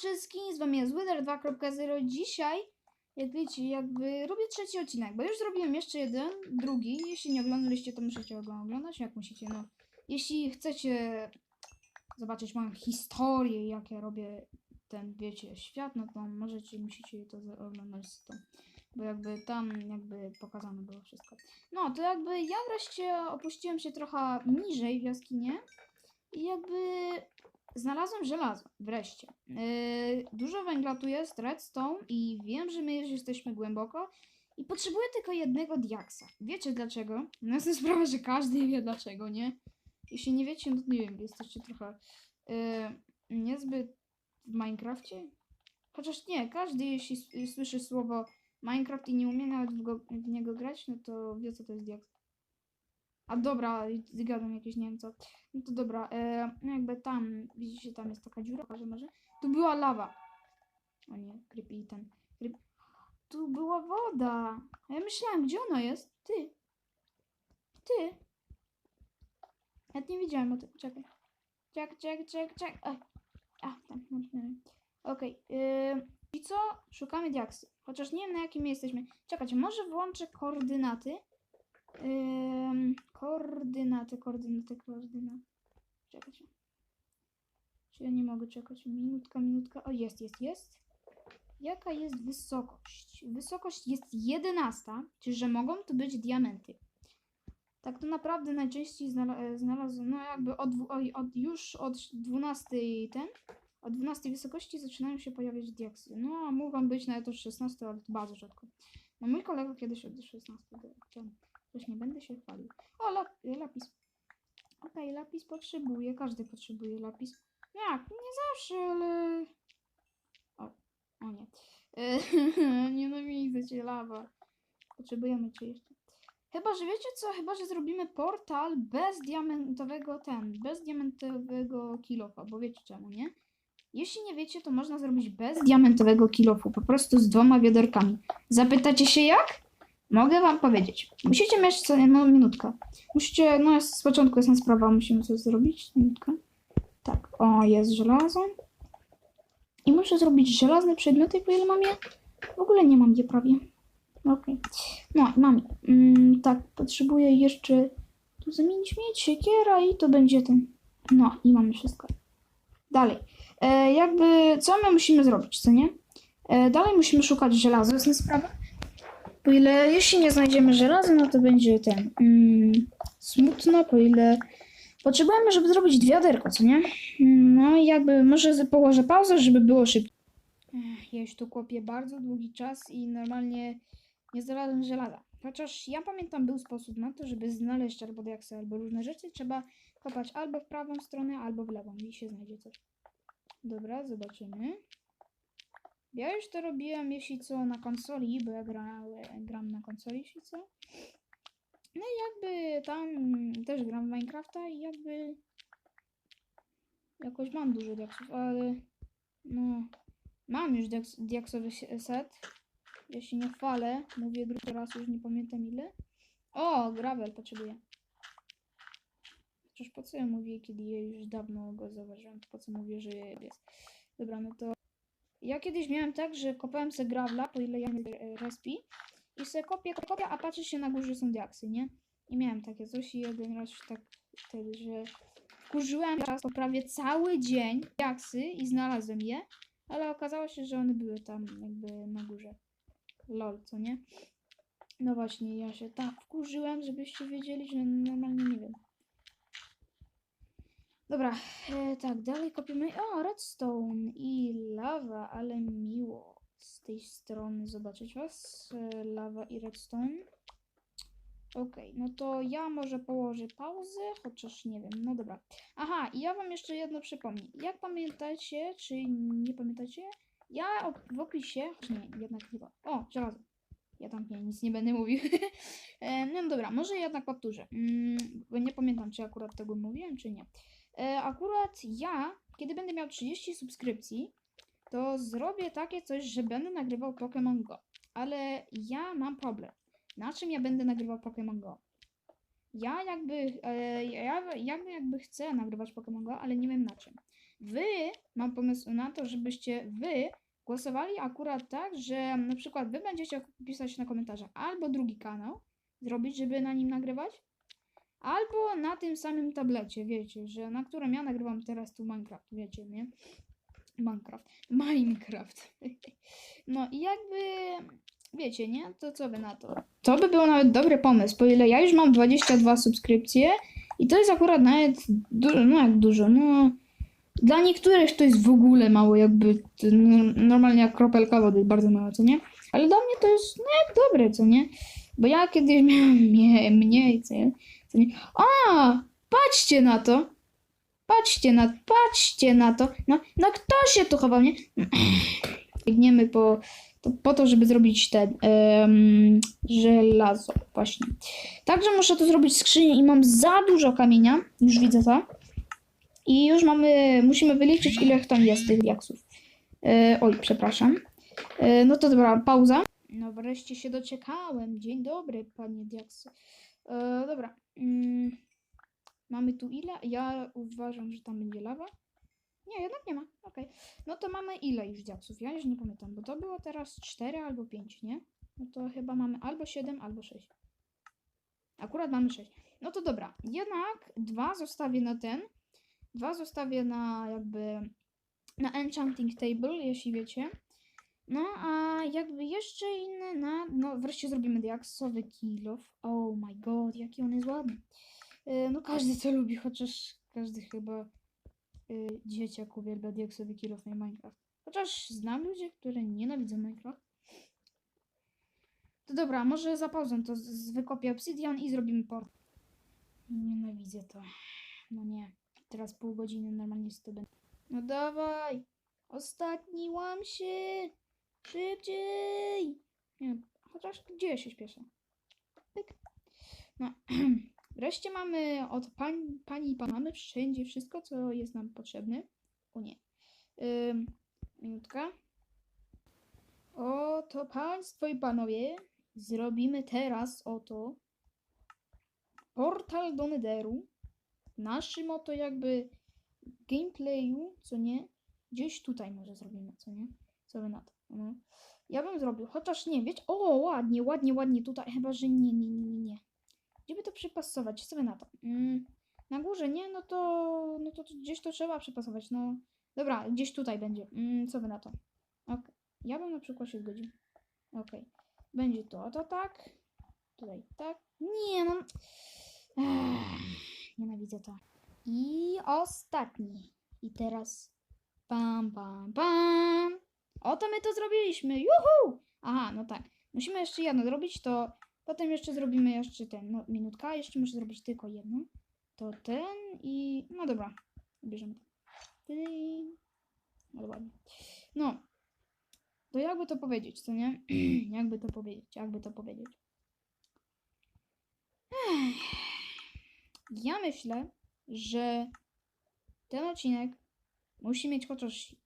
wszystkim, z wami jest Wither 2.0. Dzisiaj, jak wiecie, jakby robię trzeci odcinek, bo już zrobiłem jeszcze jeden, drugi. Jeśli nie oglądaliście, to musicie go oglądać, jak musicie, no. Jeśli chcecie zobaczyć moją historię, jak ja robię ten, wiecie, świat, no to możecie, musicie to oglądać z tą. Bo jakby tam jakby pokazane było wszystko. No, to jakby ja wreszcie opuściłem się trochę niżej w jaskinie i jakby znalazłem żelazo, wreszcie. Yy, dużo węgla tu jest, redstone i wiem, że my już jesteśmy głęboko i potrzebuję tylko jednego diaksa. Wiecie dlaczego? No jest sprawa, że każdy wie dlaczego, nie? Jeśli nie wiecie, no to nie wiem, jesteście trochę yy, niezbyt w Minecrafcie. Chociaż nie, każdy jeśli słyszy słowo Minecraft i nie umie nawet w, go, w niego grać, no to wie co to jest diaks. A dobra, zgadam jakieś nie wiem co. No to dobra, e, no jakby tam, widzicie, tam jest taka dziura, że może. Tu była lawa. O nie, creepy ten. Creep... Tu była woda. A ja myślałem, gdzie ona jest? Ty. Ty. Ja nie widziałem o tym. Czekaj. Czek, czek, czek, czek. Ej. A, tam, no. Okej. Okay. I co? Szukamy diaksy. Chociaż nie wiem na jakim jesteśmy. Czekajcie, może włączę koordynaty. Koordynaty, koordynaty, koordynaty. Czekajcie. Czy ja nie mogę czekać? Minutka, minutka. O, jest, jest, jest. Jaka jest wysokość? Wysokość jest 11, czyli że mogą tu być diamenty. Tak to naprawdę najczęściej znala- znalazłem, no jakby od, od już od 12 ten, od 12 wysokości zaczynają się pojawiać diaksy. No, a mogą być nawet od 16, ale to bardzo rzadko. No mój kolega kiedyś od 16 był. Też nie będę się chwalił. O, lap, lapis. Okej, lapis potrzebuje, każdy potrzebuje lapis. Jak? Nie zawsze, ale... O, o nie. E, Nienawidzę cię, lawa. Potrzebujemy cię jeszcze. Chyba, że wiecie co? Chyba, że zrobimy portal bez diamentowego ten, bez diamentowego kilofa, bo wiecie czemu, nie? Jeśli nie wiecie, to można zrobić bez diamentowego kilofu, po prostu z dwoma wiaderkami. Zapytacie się jak? Mogę wam powiedzieć. Musicie mieć co no minutkę. Musicie, no jest, z początku jest na sprawa, musimy coś zrobić. Minutkę. Tak, o, jest żelazo. I muszę zrobić żelazne przedmioty, po ile mam je? W ogóle nie mam je prawie. Okej. No i mam. Mm, tak, potrzebuję jeszcze tu zamienić mieć siekiera i to będzie ten. No i mamy wszystko. Dalej. E, jakby, co my musimy zrobić, co nie? E, dalej musimy szukać żelaza, jest sprawa. Po ile, jeśli nie znajdziemy żelaza, no to będzie ten. Mm, smutno, po ile potrzebujemy, żeby zrobić wiaderko, co nie? No i jakby może położę pauzę, żeby było szybciej. Ja już tu kopię bardzo długi czas i normalnie nie znalazłem żelaza. Chociaż ja pamiętam, był sposób na to, żeby znaleźć albo diaksy, albo różne rzeczy. Trzeba kopać albo w prawą stronę, albo w lewą i się znajdzie coś. Dobra, zobaczymy. Ja już to robiłem, jeśli co, na konsoli, bo ja gra, gram na konsoli, jeśli co. No i jakby tam też gram w Minecrafta i jakby jakoś mam dużo diaksów, ale no mam już diaks, diaksowy set. Jeśli nie chwalę, mówię drugi raz, już nie pamiętam ile. O, gravel potrzebuję. Chociaż po co ja mówię, kiedy ja już dawno go zauważyłem, po co mówię, że jest. Dobra, no to ja kiedyś miałem tak, że kopałem se gravla, po ile ja nie e, respi i se kopię, kopię, a patrzę się na górze są diaksy, nie? I miałem takie coś i jeden raz tak wtedy, że wkurzyłem raz to prawie cały dzień diaksy i znalazłem je, ale okazało się, że one były tam jakby na górze. Lol, co nie? No właśnie, ja się tak wkurzyłem, żebyście wiedzieli, że normalnie nie wiem. Dobra, e, tak, dalej kopiemy. O, redstone i lawa, ale miło z tej strony zobaczyć was. E, lawa i redstone. Okej, no to ja może położę pauzę, chociaż nie wiem, no dobra. Aha, i ja wam jeszcze jedno przypomnę. Jak pamiętacie, czy nie pamiętacie? Ja w opisie, choć nie, jednak chyba. O, żelazo. Ja tam nie, nic nie będę mówił. E, no dobra, może jednak powtórzę. Mm, bo nie pamiętam, czy akurat tego mówiłem, czy nie. E, akurat ja, kiedy będę miał 30 subskrypcji, to zrobię takie coś, że będę nagrywał Pokémon Go. Ale ja mam problem. Na czym ja będę nagrywał Pokémon Go? Ja jakby, e, ja jakby, jakby chcę nagrywać Pokémon Go, ale nie wiem na czym. wy, mam pomysł na to, żebyście wy głosowali akurat tak, że na przykład wy będziecie pisać na komentarzach albo drugi kanał zrobić, żeby na nim nagrywać, albo na tym samym tablecie, wiecie, że na którym ja nagrywam teraz tu Minecraft, wiecie, nie? Minecraft. Minecraft. No i jakby, wiecie, nie? To co wy na to? To by był nawet dobry pomysł, po ile ja już mam 22 subskrypcje i to jest akurat nawet dużo, no jak dużo, no... Dla niektórych to jest w ogóle mało, jakby no, normalnie jak kropelka wody, bardzo mało, co nie? Ale dla mnie to jest no jak dobre, co nie? Bo ja kiedyś miałem mniej, mniej co nie? A, patrzcie na to! Patrzcie na, patrzcie na to! No, no kto się tu chował, nie? Biegniemy po, to, po to, żeby zrobić ten em, żelazo, właśnie. Także muszę tu zrobić skrzynię i mam za dużo kamienia, już widzę to. I już mamy, musimy wyliczyć ile tam jest tych diaksów. E, oj, przepraszam. E, no to dobra, pauza. No wreszcie się doczekałem. Dzień dobry, panie diaksy. E, dobra. Mm, mamy tu ile? Ja uważam, że tam będzie lawa. Nie, jednak nie ma. Okej. No to mamy ile już diaksów? Ja już nie pamiętam, bo to było teraz 4 albo 5, nie? No to chyba mamy albo 7, albo 6. Akurat mamy 6. No to dobra. Jednak dwa zostawię na ten. Dwa zostawię na jakby na enchanting table, jeśli wiecie. No a jakby jeszcze inne na, no wreszcie zrobimy diaksowy kill off. Oh my god, jaki on jest ładny. Yy, no każdy to lubi, chociaż każdy chyba yy, dzieciak uwielbia diaksowy kill off na Minecraft. Chociaż znam ludzi, które nienawidzą Minecraft. To dobra, może za pauzę to wykopię obsidian i zrobimy port. Nienawidzę to. No nie. Teraz pół godziny normalnie z tobą. No dawaj! Ostatni łam się! Szybciej! Nie, chociaż gdzie się śpieszę? Pyk. No, wreszcie mamy od pań, pani i pana, mamy wszędzie wszystko, co jest nam potrzebne. O nie. Ym, minutka. Oto państwo i panowie, zrobimy teraz oto portal do Netheru naszym oto jakby gameplayu, co nie, gdzieś tutaj może zrobimy, co nie? Co wy na to? No. Ja bym zrobił, chociaż nie, wiecie, o ładnie, ładnie, ładnie tutaj, chyba, że nie, nie, nie, nie. Gdzie by to przypasować? Wy na to? Mm, na górze, nie? No to, no to, gdzieś to trzeba przypasować, no. Dobra, gdzieś tutaj będzie. Mm, co wy na to? Ok, ja bym na przykład się zgodził. Okej, będzie to, to tak, tutaj tak. Nie, no. Ech, nienawidzę to. I ostatni. I teraz. Pam, pam, pam. Oto my to zrobiliśmy. Juhu! Aha, no tak. Musimy jeszcze jedno zrobić, to potem jeszcze zrobimy jeszcze ten. No, minutka. Jeszcze muszę zrobić tylko jedno. To ten i. No dobra. Bierzemy to. No ładnie. No. To jakby to powiedzieć, co nie? jakby to powiedzieć, jakby to powiedzieć. Ja myślę, że ten odcinek musi mieć chociaż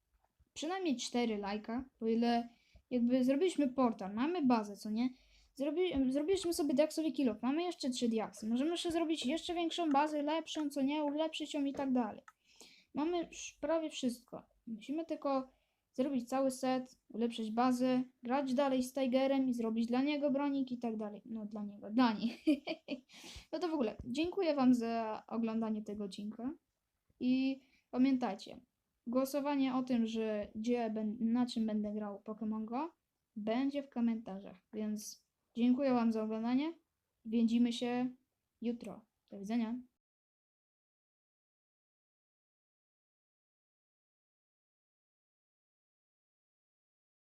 przynajmniej 4 lajka, o ile jakby zrobiliśmy portal, mamy bazę, co nie? Zrobi, zrobiliśmy sobie diaksowy kilo, mamy jeszcze 3 diaksy, możemy jeszcze zrobić jeszcze większą bazę, lepszą, co nie, ulepszyć ją i tak dalej. Mamy prawie wszystko. Musimy tylko zrobić cały set, ulepszyć bazę, grać dalej z Tigerem i zrobić dla niego bronik i tak dalej. No dla niego, dla niej. no to w ogóle, dziękuję Wam za oglądanie tego odcinka i pamiętajcie, głosowanie o tym, że gdzie, na czym będę grał Pokémon Go będzie w komentarzach, więc dziękuję Wam za oglądanie. Widzimy się jutro. Do widzenia.